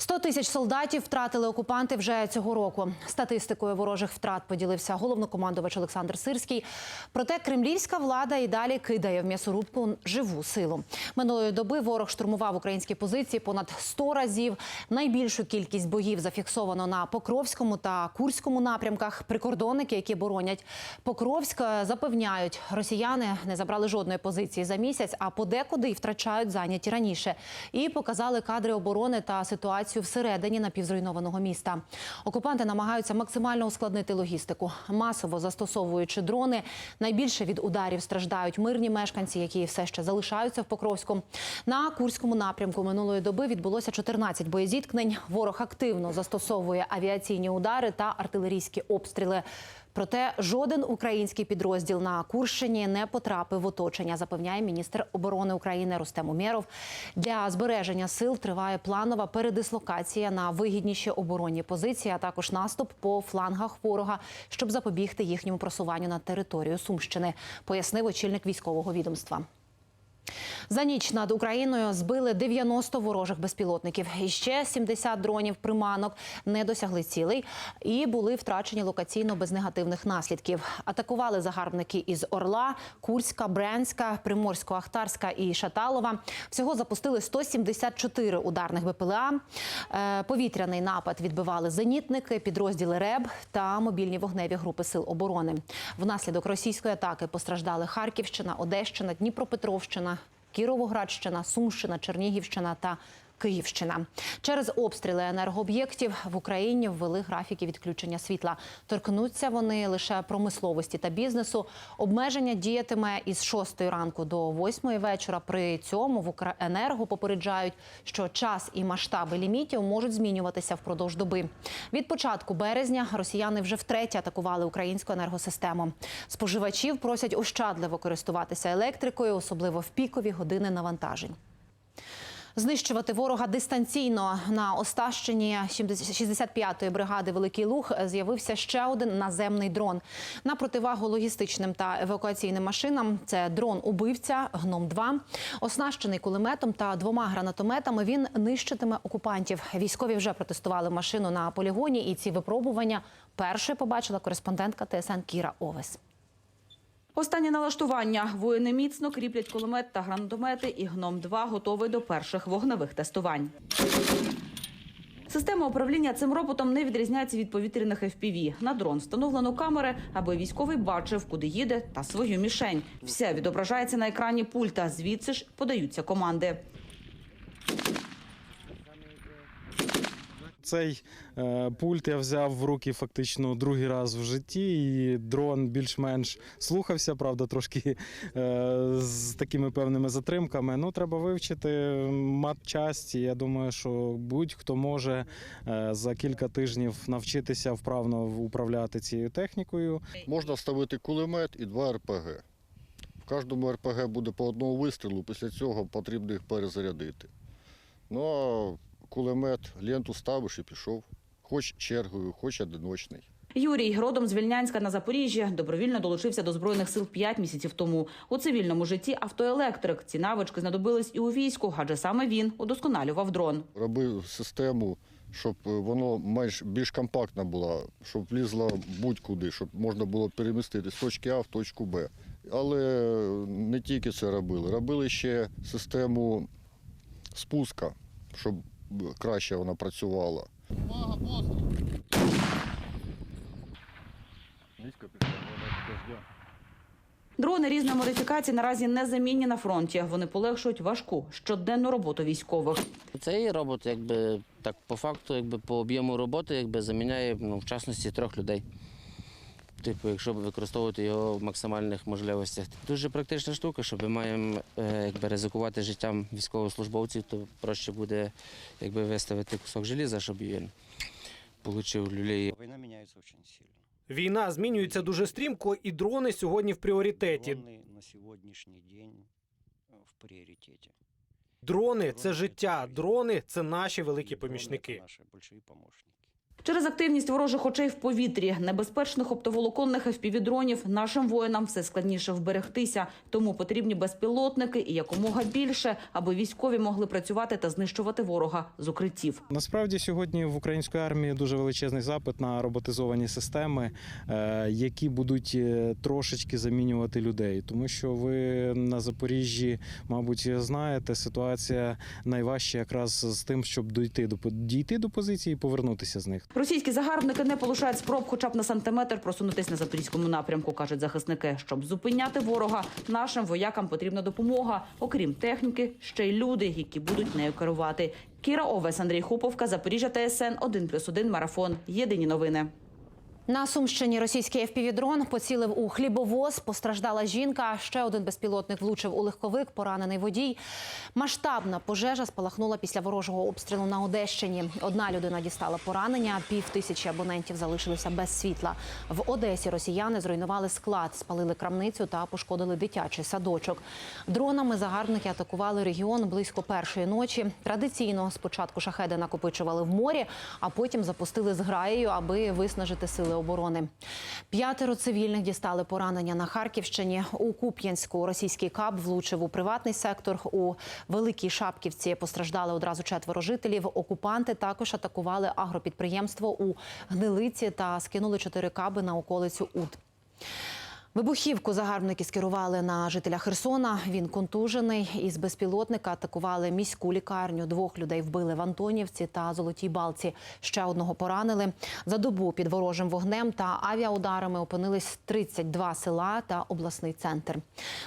100 тисяч солдатів втратили окупанти вже цього року. Статистикою ворожих втрат поділився головнокомандувач Олександр Сирський. Проте кремлівська влада і далі кидає в м'ясорубку живу силу. Минулої доби ворог штурмував українські позиції понад 100 разів. Найбільшу кількість боїв зафіксовано на Покровському та Курському напрямках. Прикордонники, які боронять Покровськ, запевняють, росіяни не забрали жодної позиції за місяць, а подекуди й втрачають зайняті раніше. І показали кадри оборони та ситуацію всередині напівзруйнованого міста. Окупанти намагаються максимально ускладнити логістику, масово застосовуючи дрони. Найбільше від ударів страждають мирні мешканці, які все ще залишаються в Покровську. На Курському напрямку минулої доби відбулося 14 боєзіткнень. Ворог активно застосовує авіаційні удари та артилерійські обстріли. Проте жоден український підрозділ на Курщині не потрапив в оточення, запевняє міністр оборони України Рустем Умєров. Для збереження сил триває планова передислокація на вигідніші оборонні позиції, а також наступ по флангах ворога, щоб запобігти їхньому просуванню на територію Сумщини, пояснив очільник військового відомства. За ніч над Україною збили 90 ворожих безпілотників. І ще 70 дронів приманок не досягли цілей і були втрачені локаційно без негативних наслідків. Атакували загарбники із Орла, Курська, Брянська, Приморсько-Ахтарська і Шаталова. Всього запустили 174 ударних БПЛА. Е, Повітряний напад відбивали зенітники, підрозділи РЕБ та мобільні вогневі групи сил оборони. Внаслідок російської атаки постраждали Харківщина, Одещина, Дніпропетровщина, Кіровоградщина, Сумщина, Чернігівщина та Київщина. Через обстріли енергооб'єктів в Україні ввели графіки відключення світла. Торкнуться вони лише промисловості та бізнесу. Обмеження діятиме із 6 ранку до 8 вечора. При цьому в Укренерго попереджають, що час і масштаби лімітів можуть змінюватися впродовж доби. Від початку березня росіяни вже втретє атакували українську енергосистему. Споживачів просять ощадливо користуватися електрикою, особливо в пікові години навантажень. Знищувати ворога дистанційно на Остащині 65-ї бригади Великий Луг з'явився ще один наземний дрон. На противагу логістичним та евакуаційним машинам це дрон-убивця гном 2 оснащений кулеметом та двома гранатометами. Він нищитиме окупантів. Військові вже протестували машину на полігоні, і ці випробування першою побачила кореспондентка ТСН Кіра Овес. Останнє налаштування. Воїни міцно кріплять кулемет та гранатомети, і гном-2 готовий до перших вогневих тестувань. Система управління цим роботом не відрізняється від повітряних FPV. На дрон встановлено камери, аби військовий бачив, куди їде, та свою мішень. Все відображається на екрані пульта. Звідси ж подаються команди. Цей е, пульт я взяв в руки фактично другий раз в житті, і дрон більш-менш слухався, правда, трошки е, з такими певними затримками. Ну, треба вивчити матчасті. Я думаю, що будь-хто може е, за кілька тижнів навчитися вправно управляти цією технікою. Можна вставити кулемет і два РПГ. В кожному РПГ буде по одному вистрілу, після цього потрібно їх перезарядити. Ну а кулемет ленту ставиш і пішов. Хоч чергою, хоч одиночний. Юрій родом з Вільнянська на Запоріжжі добровільно долучився до збройних сил 5 місяців тому. У цивільному житті автоелектрик. Ці навички знадобились і у війську, адже саме він удосконалював дрон. Робив систему, щоб е, воно менш більш компактна була, щоб влізла будь-куди, щоб можна було перемістити з точки А в точку Б. Але не тільки це робили. Робили ще систему спуска, щоб краще вона працювала. Дрони різної модифікації наразі не замінні на фронті. Вони полегшують важку щоденну роботу військових. Цей робот, якби так по факту, якби по об'єму роботи, якби заміняє ну, в частності трьох людей Типу, якщо використовувати його в максимальних можливостях. Дуже практична штука, що ми маємо е, якби, ризикувати життям військовослужбовців, то проще буде якби, виставити кусок желіза, щоб він отримав люлей. Война меняется очень сильно. Війна змінюється дуже стрімко, і дрони сьогодні в пріоритеті. Дроны на сегодняшний день э, в приоритете. Дрони це життя, дрони це наші великі И дроны это помічники. Через активність ворожих очей в повітрі, небезпечних оптоволоконних FPV-дронів нашим воїнам все складніше вберегтися. Тому потрібні безпілотники і якомога більше, аби військові могли працювати та знищувати ворога з укриттів. Насправді сьогодні в української армії дуже величезний запит на роботизовані системи, е, які будуть е, трошечки замінювати людей. Тому що ви на Запоріжжі, мабуть, знаєте, ситуація найважча якраз з тим, щоб дійти до дійти до позиції і повернутися з них. Російські загарбники не полишають спроб, хоча б на сантиметр просунутись на запорізькому напрямку, кажуть захисники. Щоб зупиняти ворога, нашим воякам потрібна допомога. Окрім техніки, ще й люди, які будуть нею керувати. Кіра Овес, Андрій Хуповка, Запоріжжя ТСН 1+,1 Марафон. Єдині новини. На Сумщині російський FPV-дрон поцілив у хлібовоз. Постраждала жінка. Ще один безпілотник влучив у легковик. Поранений водій. Масштабна пожежа спалахнула після ворожого обстрілу на Одещині. Одна людина дістала поранення. Пів тисячі абонентів залишилися без світла. В Одесі росіяни зруйнували склад, спалили крамницю та пошкодили дитячий садочок. Дронами загарбники атакували регіон близько першої ночі. Традиційно спочатку шахеди накопичували в морі, а потім запустили зграєю, аби виснажити сили оборони. П'ятеро цивільних дістали поранення на Харківщині. У Куп'янську російський каб влучив у приватний сектор. У Великій Шапківці постраждали одразу четверо жителів. Окупанти також атакували агропідприємство у Гнилиці та скинули чотири каби на околицю Уд. Вибухівку загарбники скерували на жителя Херсона. Він контужений. Із безпілотника атакували міську лікарню. Двох людей вбили в Антонівці та Золотій Балці. Ще одного поранили. За добу під ворожим вогнем та авіаударами опинились 32 села та обласний центр.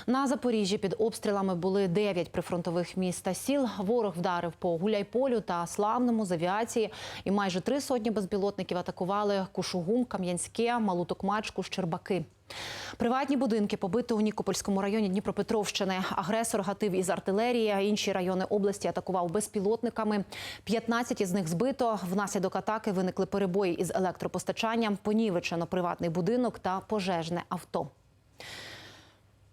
На Запоріжжі під обстрілами були 9 прифронтових міст та сіл. Ворог вдарив по Гуляйполю та Славному з авіації. І майже три сотні безпілотників атакували Кушугум, Кам'янське, Малу Токмачку, Щербаки. Приватні будинки побито у Нікопольському районі Дніпропетровщини. Агресор гатив із артилерії. Інші райони області атакував безпілотниками. 15 із них збито. Внаслідок атаки виникли перебої із електропостачанням. Понівечено приватний будинок та пожежне авто.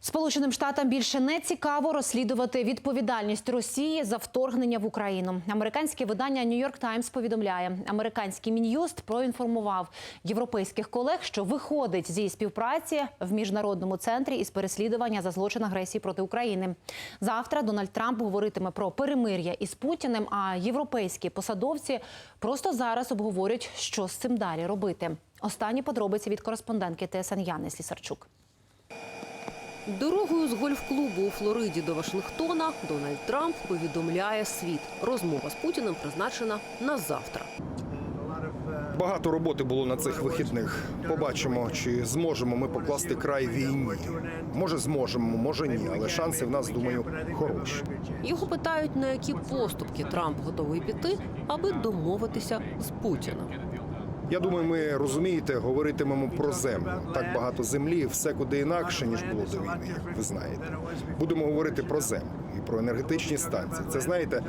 Сполученим Штатам більше не цікаво розслідувати відповідальність Росії за вторгнення в Україну. Американське видання York Times повідомляє, американський мін'юст проінформував європейських колег, що виходить зі співпраці в міжнародному центрі із переслідування за злочин агресії проти України. Завтра Дональд Трамп говоритиме про перемир'я із Путіним. А європейські посадовці просто зараз обговорюють, що з цим далі робити. Останні подробиці від кореспондентки ТСН Яни Слісарчук. Дорогою з гольф-клубу у Флориді до Вашингтона Дональд Трамп повідомляє світ. Розмова з Путіним призначена на завтра. Багато роботи було на цих вихідних. Побачимо, чи зможемо ми покласти край війні. Може, зможемо, може ні, але шанси в нас, думаю, хороші. Його питають, на які поступки Трамп готовий піти, аби домовитися з Путіним. Я думаю, ми розумієте, говоритимемо про землю. Так багато землі, все куди інакше ніж було до війни, ви знаєте. Будемо говорити про землю і про енергетичні станції. Це знаєте,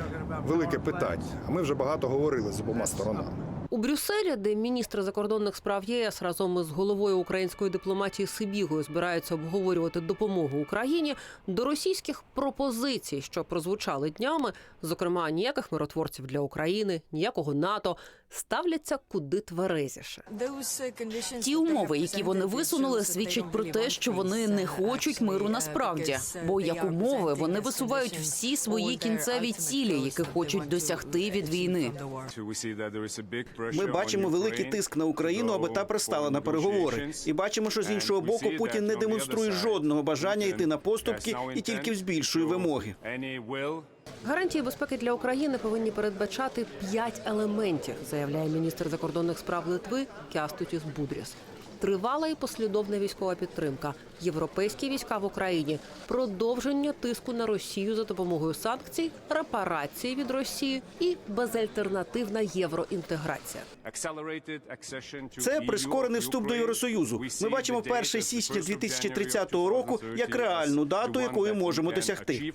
велике питання. А ми вже багато говорили з обома сторонами. У Брюсселі, де міністр закордонних справ ЄС разом із головою української дипломатії Сибігою збираються обговорювати допомогу Україні, до російських пропозицій, що прозвучали днями, зокрема ніяких миротворців для України, ніякого НАТО, ставляться куди тверезіше. Ті умови, які вони висунули, свідчать про те, що вони не хочуть миру насправді. Бо як умови вони висувають всі свої кінцеві цілі, які хочуть досягти від війни. Ми бачимо великий тиск на Україну, аби та пристала на переговори. І бачимо, що з іншого боку Путін не демонструє жодного бажання йти на поступки і тільки збільшує вимоги. Гарантії безпеки для України повинні передбачати п'ять елементів, заявляє міністр закордонних справ Литви Кястутіс Будріс. Тривала і послідовна військова підтримка, європейські війська в Україні, продовження тиску на Росію за допомогою санкцій, репарації від Росії і безальтернативна євроінтеграція. Це прискорений вступ до Євросоюзу. Ми бачимо 1 січня 2030 року як реальну дату, якої можемо досягти.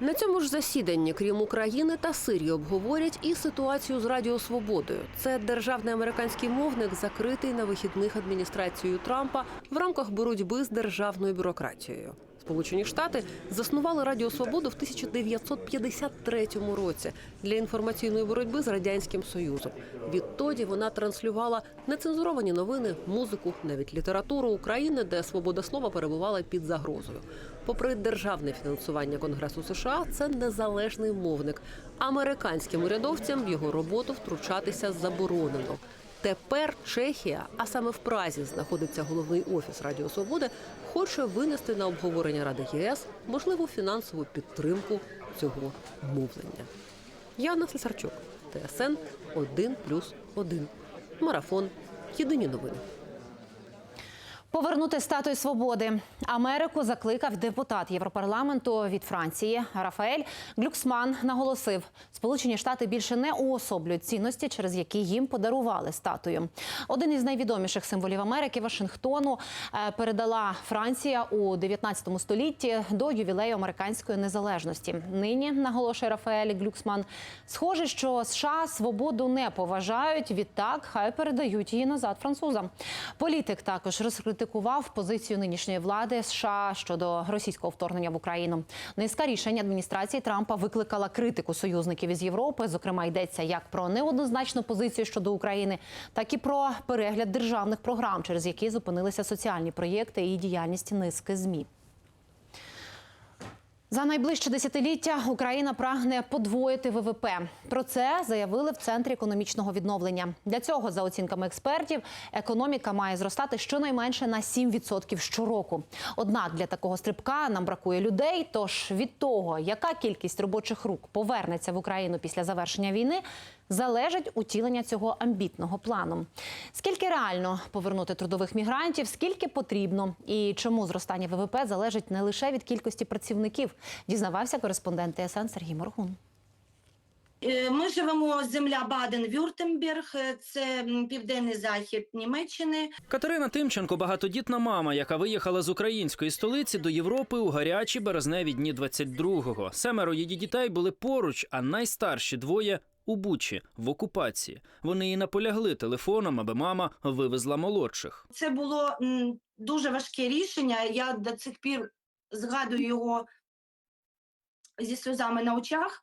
На цьому ж засіданні, крім України та Сирії, обговорять і ситуацію з Радіо Свободою. Це державний американський мовник, закритий на вихідних адміністрації адміністрацією Трампа в рамках боротьби з державною бюрократією. Сполучені Штати заснували Радіо Свободу в 1953 році для інформаційної боротьби з радянським союзом. Відтоді вона транслювала нецензуровані новини, музику, навіть літературу України, де свобода слова перебувала під загрозою. Попри державне фінансування Конгресу США, це незалежний мовник. Американським урядовцям в його роботу втручатися заборонено. Тепер Чехія, а саме в Празі знаходиться головний офіс Радіо Свободи, хоче винести на обговорення Ради ЄС можливу фінансову підтримку цього мовлення. Яна Цесарчук, ТСН 1+,1. Марафон. Єдині новини. Повернути статую свободи Америку закликав депутат Європарламенту від Франції Рафаель Глюксман. Наголосив, Сполучені Штати більше не уособлюють цінності, через які їм подарували статую. Один із найвідоміших символів Америки Вашингтону е, передала Франція у 19 столітті до ювілею американської незалежності. Нині наголошує Рафаель Глюксман. Схоже, що США свободу не поважають. Відтак хай передають її назад французам. Політик також розкритикував позицію нинішньої влади США щодо російського вторгнення в Україну. Низка рішень адміністрації Трампа викликала критику союзників із Європи. Зокрема, йдеться як про неоднозначну позицію щодо України, так і про перегляд державних програм, через які зупинилися соціальні проєкти і діяльність низки змі. За найближче десятиліття Україна прагне подвоїти ВВП. Про це заявили в центрі економічного відновлення. Для цього, за оцінками експертів, економіка має зростати щонайменше на 7% щороку. Однак для такого стрибка нам бракує людей. Тож від того, яка кількість робочих рук повернеться в Україну після завершення війни, залежить утілення цього амбітного плану. Скільки реально повернути трудових мігрантів, скільки потрібно, і чому зростання ВВП залежить не лише від кількості працівників, дізнавався кореспондент ТСН Сергій Моргун. Е, Ми живемо земля Баден-Вюртемберг, е, це південний захід Німеччини. Катерина Тимченко багатодітна мама, яка виїхала з української столиці до Європи у гарячі березневі дні 22-го. Семеро її дітей були поруч, а найстарші двоє у Бучі в окупації. Вони і наполягли телефоном, аби мама вивезла молодших. Це було дуже важке рішення. Я до цих пір згадую його зі сльозами на очах,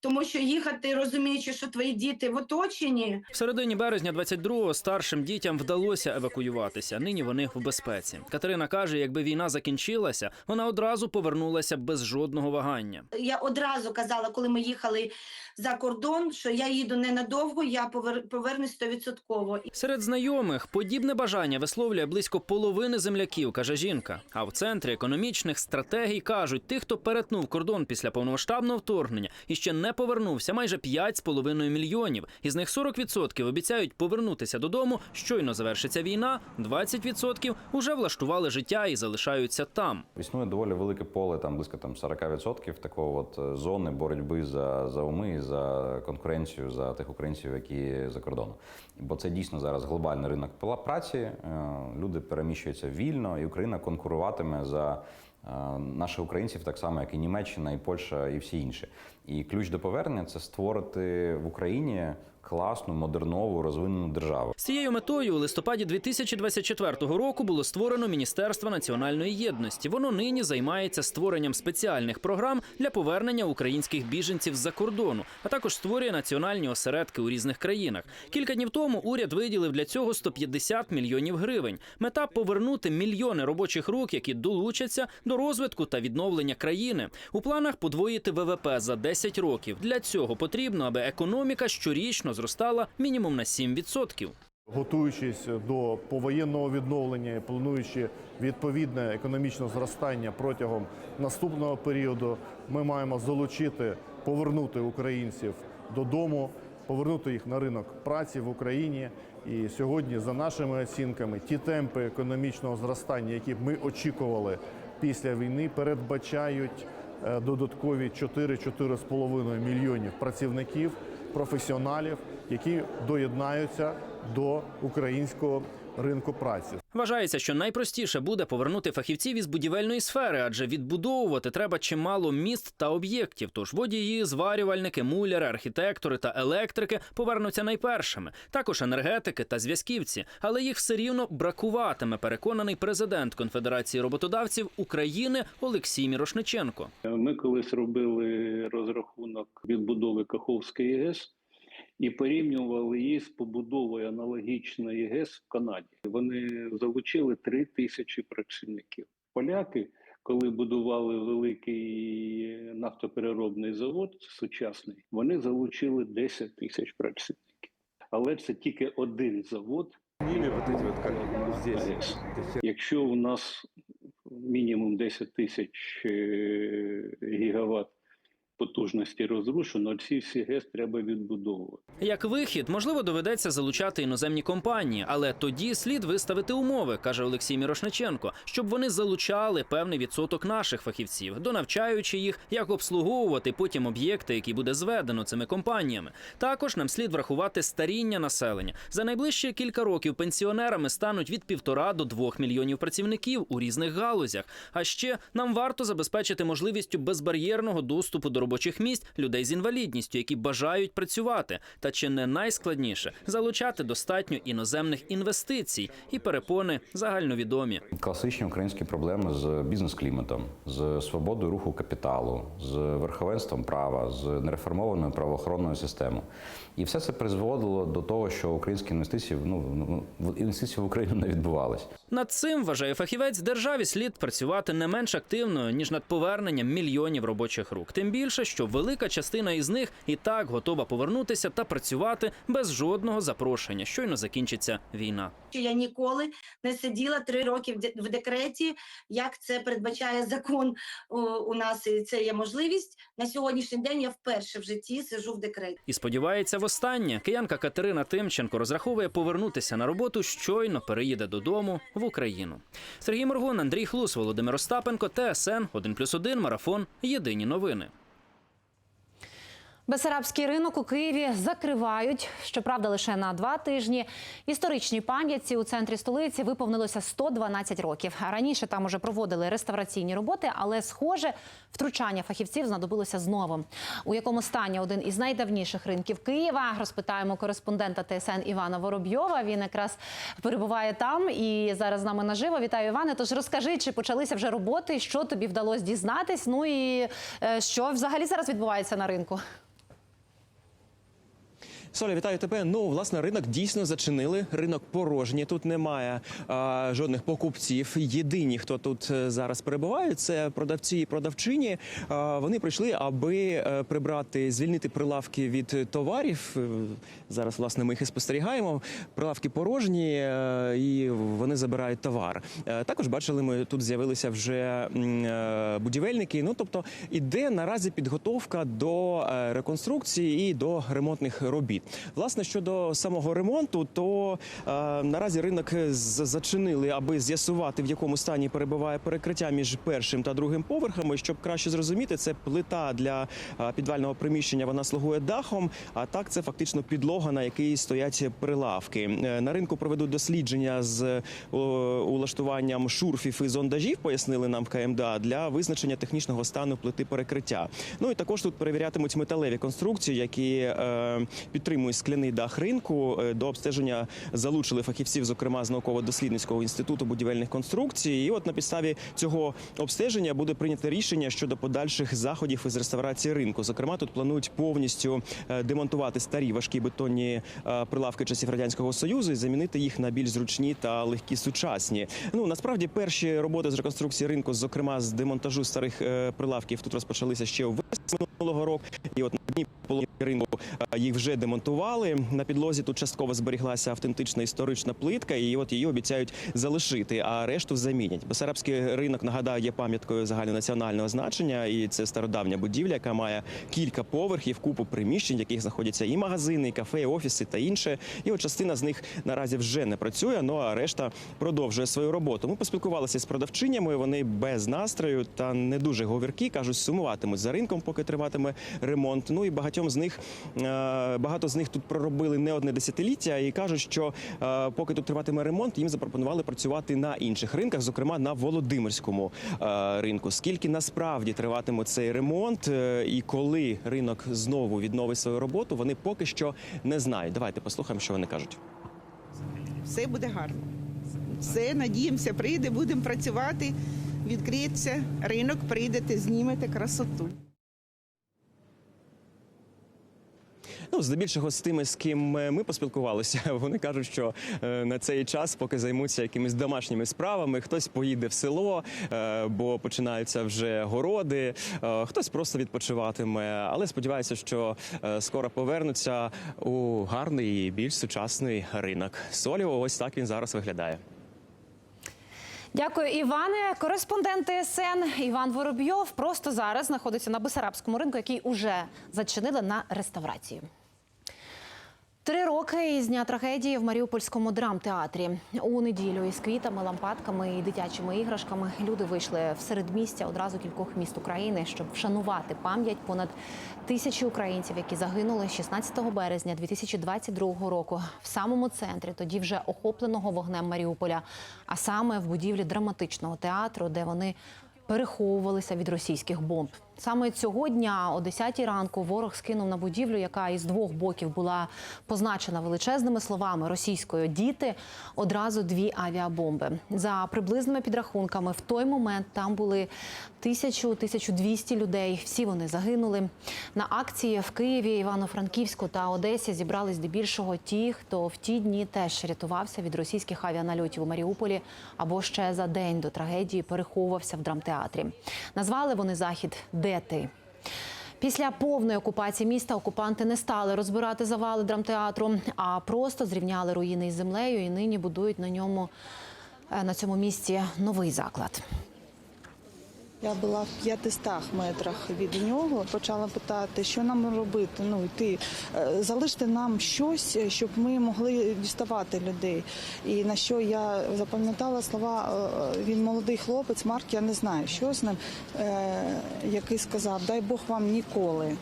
тому що їхати, розуміючи, що твої діти в оточенні, В середині березня 22-го старшим дітям вдалося евакуюватися. Нині вони в безпеці. Катерина каже, якби війна закінчилася, вона одразу повернулася без жодного вагання. я одразу казала, коли ми їхали за кордон, що я їду ненадовго, я повер- повернусь стовідсотково. Серед знайомих подібне бажання висловлює близько половини земляків, каже жінка. А в центрі економічних стратегій кажуть, тих, хто перетнув кордон після повномасштабного вторгнення і ще не повернувся, майже 5,5 мільйонів. Із них 40% обіцяють повернутися додому. Щойно завершиться війна. 20% уже влаштували життя і залишаються там. Існує доволі велике поле, там близько там 40% такого от е, зони боротьби за, за уми, за конкуренцію за тих українців, які за кордоном. Бо це дійсно зараз глобальний ринок праці. е, Люди переміщуються вільно, і Україна конкуруватиме за наших українців, так само як і Німеччина, і Польща, і всі інші. І ключ до повернення це створити в Україні класну, модернову, розвинену державу. З цією метою у листопаді 2024 року було створено Міністерство національної єдності. Воно нині займається створенням спеціальних програм для повернення українських біженців з-за кордону, а також створює національні осередки у різних країнах. Кілька днів тому уряд виділив для цього 150 мільйонів гривень. Мета повернути мільйони робочих рук, які долучаться до розвитку та відновлення країни. У планах подвоїти ВВП за 10 років. Для цього потрібно, аби економіка щорічно зростала мінімум на 7%. Готуючись до повоєнного відновлення, плануючи відповідне економічне зростання протягом наступного періоду, ми маємо залучити, повернути українців додому, повернути їх на ринок праці в Україні. І сьогодні, за нашими оцінками, ті темпи економічного зростання, які ми очікували після війни, передбачають е, додаткові 4-4,5 мільйонів працівників, професіоналів, які доєднаються до українського ринку праці. Вважається, що найпростіше буде повернути фахівців із будівельної сфери, адже відбудовувати треба чимало міст та об'єктів. Тож водії, зварювальники, муляри, архітектори та електрики повернуться найпершими. Також енергетики та зв'язківці, але їх все рівно бракуватиме. Переконаний президент Конфедерації роботодавців України Олексій Мірошниченко. Ми колись робили розрахунок відбудови Каховської ГЕС і порівнювали її з побудовою аналогічної ГЕС в Канаді. Вони залучили три тисячі працівників. Поляки, коли будували великий нафтопереробний завод сучасний, вони залучили 10 тисяч працівників. Але це тільки один завод. Якщо у нас мінімум 10 тисяч е, гігават потужності розрушено, ці всі ГЕС треба відбудовувати. Як вихід, можливо, доведеться залучати іноземні компанії, але тоді слід виставити умови, каже Олексій Мірошниченко, щоб вони залучали певний відсоток наших фахівців, донавчаючи їх, як обслуговувати потім об'єкти, які буде зведено цими компаніями. Також нам слід врахувати старіння населення. За найближчі кілька років пенсіонерами стануть від півтора до двох мільйонів працівників у різних галузях. А ще нам варто забезпечити можливістю безбар'єрного доступу до робочих місць людей з інвалідністю, які бажають працювати. Та чи не найскладніше залучати достатньо іноземних інвестицій і перепони загальновідомі. Класичні українські проблеми з бізнес-кліматом, з свободою руху капіталу, з верховенством права, з нереформованою правоохоронною системою. І все це призводило до того, що українські інвестиції ну ну, інвестиції в Україну не відбувались. Над цим вважає фахівець, державі слід працювати не менш активно ніж над поверненням мільйонів робочих рук. Тим більше, що велика частина із них і так готова повернутися та працювати без жодного запрошення. Щойно закінчиться війна. що я ніколи не сиділа три роки в декреті, як це передбачає закон у нас, і це є можливість. На сьогоднішній день я вперше в житті сижу в декреті. І сподівається, востаннє киянка Катерина Тимченко розраховує повернутися на роботу щойно переїде додому в Україну. Сергій Моргун, Андрій Хлус, Володимир Остапенко, ТСН 1+,1, Марафон. Єдині новини. Бесарабський ринок у Києві закривають. Щоправда, лише на два тижні. Історичній пам'ятці у центрі столиці виповнилося 112 років. Раніше там уже проводили реставраційні роботи, але, схоже, втручання фахівців знадобилося знову. У якому стані один із найдавніших ринків Києва розпитаємо кореспондента ТСН Івана Воробйова. Він якраз перебуває там і зараз з нами наживо. Вітаю, Іване. Тож розкажи, чи почалися вже роботи, що тобі вдалося дізнатись? Ну і е, що взагалі зараз відбувається на ринку? Соля, вітаю тебе. Ну, власне, ринок дійсно зачинили. Ринок порожній. Тут немає а, жодних покупців. Єдині, хто тут е, зараз перебувають, це продавці і продавчині. А, вони прийшли, аби е, прибрати, звільнити прилавки від товарів. Е, Зараз, власне, ми їх і спостерігаємо. Прилавки порожні, і вони забирають товар. Також бачили, ми тут з'явилися вже будівельники. Ну, тобто, іде наразі підготовка до реконструкції і до ремонтних робіт. Власне, щодо самого ремонту, то е, наразі ринок зачинили, аби з'ясувати, в якому стані перебуває перекриття між першим та другим поверхами. Щоб краще зрозуміти, це плита для е, підвального приміщення. Вона слугує дахом. А так це фактично підлога, на якій стоять прилавки. Е, На ринку проведуть дослідження з улаштуванням шурфів і зондажів. Пояснили нам в КМДА для визначення технічного стану плити перекриття. Ну і також тут перевірятимуть металеві конструкції, які е, підтримують скляний дах ринку. Е, До обстеження залучили фахівців, зокрема з науково-дослідницького інституту будівельних конструкцій. І от на підставі цього обстеження буде прийнято рішення щодо подальших заходів із реставрації ринку. Зокрема, тут планують повністю е, демонтувати старі важкі бетонні е, прилавки часів радянського союзу і замінити їх на більш зручні та легкі сучасні. Ну насправді перші роботи з реконструкції ринку, зокрема з демонтажу старих прилавків, тут розпочалися ще у минулого року. І от на дні половині ринку їх вже демонтували. На підлозі тут частково зберіглася автентична історична плитка, і от її обіцяють залишити, а решту замінять. Бесарабський ринок нагадаю є пам'яткою загальнонаціонального значення, і це стародавня будівля, яка має кілька поверхів, купу приміщень, в яких знаходяться і магазини, і кафе, і офіси та інше. І от частина з них наразі вже не працює, ну а решта продовжує свою роботу. Ми поспілкувалися з продавчинями. Вони без настрою та не дуже говіркі кажуть, сумуватимуть за ринком, поки триватиме ремонт. Ну Ну і багатьом з них е, багато з них тут проробили не одне десятиліття і кажуть, що е, поки тут триватиме ремонт, їм запропонували працювати на інших ринках, зокрема на Володимирському е, ринку. Скільки насправді триватиме цей ремонт е, і коли ринок знову відновить свою роботу, вони поки що не знають. Давайте послухаємо, що вони кажуть. все буде гарно. Все, надіємося, прийде, будемо працювати, відкриється ринок, прийдете, знімете красоту. Ну, здебільшого з тими, з ким е, ми поспілкувалися, вони кажуть, що е, на цей час, поки займуться якимись домашніми справами, хтось поїде в село, е, бо починаються вже городи, хтось просто відпочиватиме. Але сподіваюся, що скоро повернуться у гарний і більш сучасний ринок. Соліо, ось так він зараз виглядає. Дякую, Іване. Кореспондент ТСН Іван Воробйов просто зараз знаходиться на Бесарабському ринку, який уже зачинили на реставрацію. Три роки із дня трагедії в Маріупольському драмтеатрі. У неділю із квітами, лампадками і дитячими іграшками люди вийшли в середмістя одразу кількох міст України, щоб вшанувати пам'ять понад тисячі українців, які загинули 16 березня 2022 року в самому центрі, тоді вже охопленого вогнем Маріуполя, а саме в будівлі драматичного театру, де вони переховувалися від російських бомб. Саме цього дня, о 10 ранку, ворог скинув на будівлю, яка із двох боків була позначена величезними словами російською діти. Одразу дві авіабомби. За приблизними підрахунками, в той момент там були тисячу 1200 людей. Всі вони загинули. На акції в Києві, Івано-Франківську та Одесі зібрались здебільшого ті, хто в ті дні теж рятувався від російських авіанальотів у Маріуполі або ще за день до трагедії переховувався в драмтеатрі. Назвали вони захід Де ти? Після повної окупації міста окупанти не стали розбирати завали драмтеатру, а просто зрівняли руїни із землею і нині будують на ньому е, на цьому місці новий заклад. Я була в 500 метрах від нього. Почала питати, що нам робити. Ну йти Е, залиште нам щось, щоб ми могли діставати людей. І на що я запам'ятала слова. е, Він молодий хлопець, Марк, я не знаю, що з ним, е, який сказав: Дай Бог вам ніколи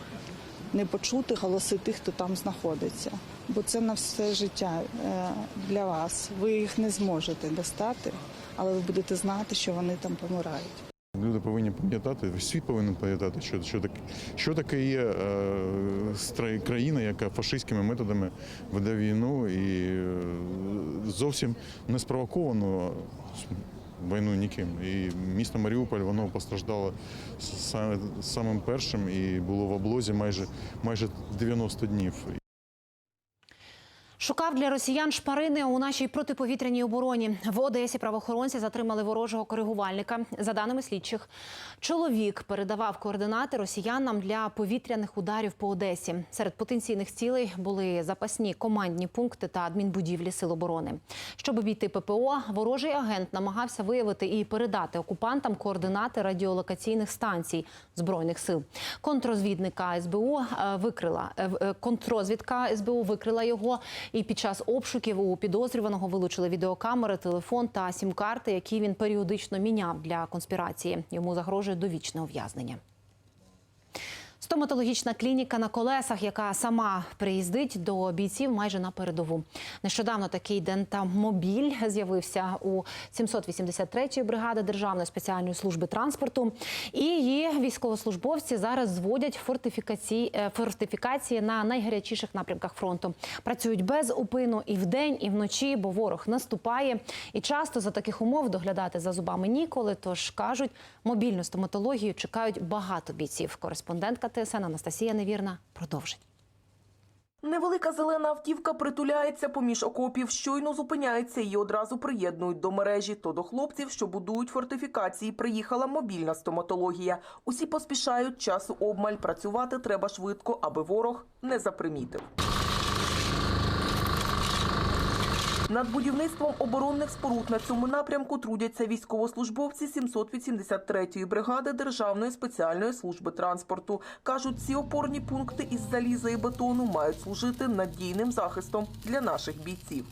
не почути голоси тих, хто там знаходиться. Бо це на все життя е, для вас. Ви їх не зможете достати, але ви будете знати, що вони там помирають. Люди повинні пам'ятати, світ повинен пам'ятати, що, що, таке, що таке є е, країна, яка фашистськими методами веде війну і е, зовсім не спровоковано війну ніким. І місто Маріуполь воно постраждало самим першим і було в облозі майже, майже 90 днів. Шукав для росіян шпарини у нашій протиповітряній обороні. В Одесі правоохоронці затримали ворожого коригувальника. За даними слідчих, чоловік передавав координати росіянам для повітряних ударів по Одесі. Серед потенційних цілей були запасні командні пункти та адмінбудівлі сил оборони. Щоб обійти ППО, ворожий агент намагався виявити і передати окупантам координати радіолокаційних станцій збройних сил. Контррозвідника СБУ е, викрила е, е, СБУ викрила його. І під час обшуків у підозрюваного вилучили відеокамери, телефон та сім-карти, які він періодично міняв для конспірації. Йому загрожує довічне ув'язнення. Стоматологічна клініка на колесах, яка сама приїздить до бійців майже на передову. Нещодавно такий дентамобіль з'явився у 783-ї бригади Державної спеціальної служби транспорту. І її військовослужбовці зараз зводять фортифікації, е, фортифікації на найгарячіших напрямках фронту. Працюють без упину і вдень, і вночі, бо ворог наступає. І часто за таких умов доглядати за зубами ніколи. Тож кажуть, мобільну стоматологію чекають багато бійців. Кореспондентка ТСН Анастасія Невірна продовжить. Невелика зелена автівка притуляється поміж окопів, щойно зупиняється і одразу приєднують до мережі. То до хлопців, що будують фортифікації, приїхала мобільна стоматологія. Усі поспішають, часу обмаль. Працювати треба швидко, аби ворог не запримітив. Над будівництвом оборонних споруд на цьому напрямку трудяться військовослужбовці 783-ї бригади Державної спеціальної служби транспорту. Кажуть, ці опорні пункти із заліза і бетону мають служити надійним захистом для наших бійців.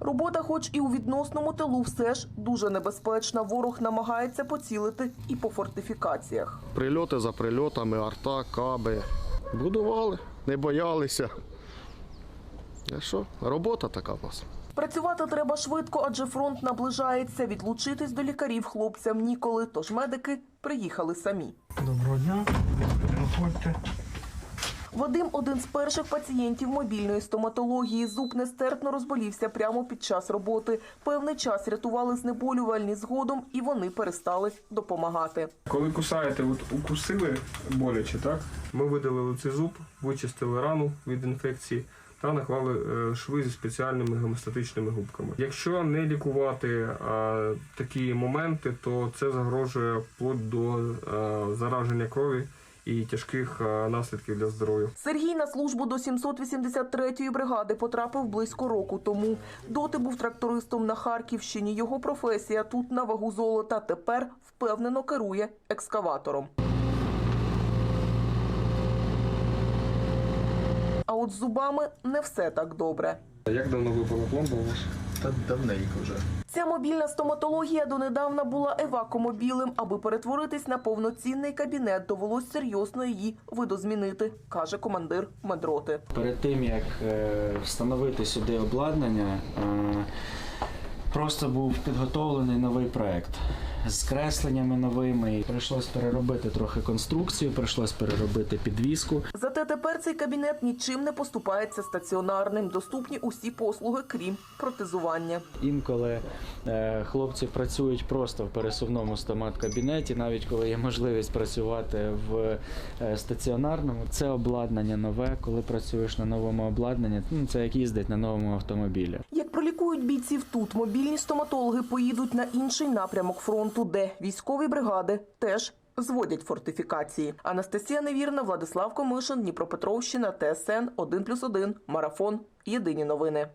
Робота, хоч і у відносному тилу, все ж дуже небезпечна. Ворог намагається поцілити і по фортифікаціях. Прильоти за прильотами, арта, каби. Будували, не боялися. А що? Робота така у нас. Працювати треба швидко, адже фронт наближається. Відлучитись до лікарів хлопцям ніколи. Тож медики приїхали самі. Доброго дня, виходьте. Вадим один з перших пацієнтів мобільної стоматології. Зуб нестерпно розболівся прямо під час роботи. Певний час рятували знеболювальні згодом, і вони перестали допомагати. Коли кусаєте, от укусили боляче, так? Ми видалили цей зуб, вичистили рану від інфекції та наклали е, шви зі спеціальними гемостатичними губками. Якщо не лікувати а, такі моменти, то це загрожує вплоть до е, зараження крові і тяжких е, наслідків для здоров'я. Сергій на службу до 783-ї бригади потрапив близько року тому. Доти був трактористом на Харківщині. Його професія тут на вагу золота. Тепер впевнено керує екскаватором. А от з зубами не все так добре. Як давно випала пломба у вас? Та давненько вже. Ця мобільна стоматологія донедавна була евакомобілем. Аби перетворитись на повноцінний кабінет, довелось серйозно її видозмінити, каже командир медроти. Перед тим як е, встановити сюди обладнання, е, просто був підготовлений новий проект з кресленнями новими. Прийшлось переробити трохи конструкцію, прийшлось переробити підвіску. Зате тепер цей кабінет нічим не поступається стаціонарним. Доступні усі послуги, крім протезування. Інколи е, хлопці працюють просто в пересувному стомат-кабінеті, навіть коли є можливість працювати в е, стаціонарному. Це обладнання нове. Коли працюєш на новому обладнанні, ну це як їздить на новому автомобілі. Як пролікують бійців тут, мобільні стоматологи поїдуть на інший напрямок фронту, де військові бригади теж зводять фортифікації. Анастасія Невірна, Владислав Комишин, Дніпропетровщина, ТСН 1+,1, Марафон. Єдині новини.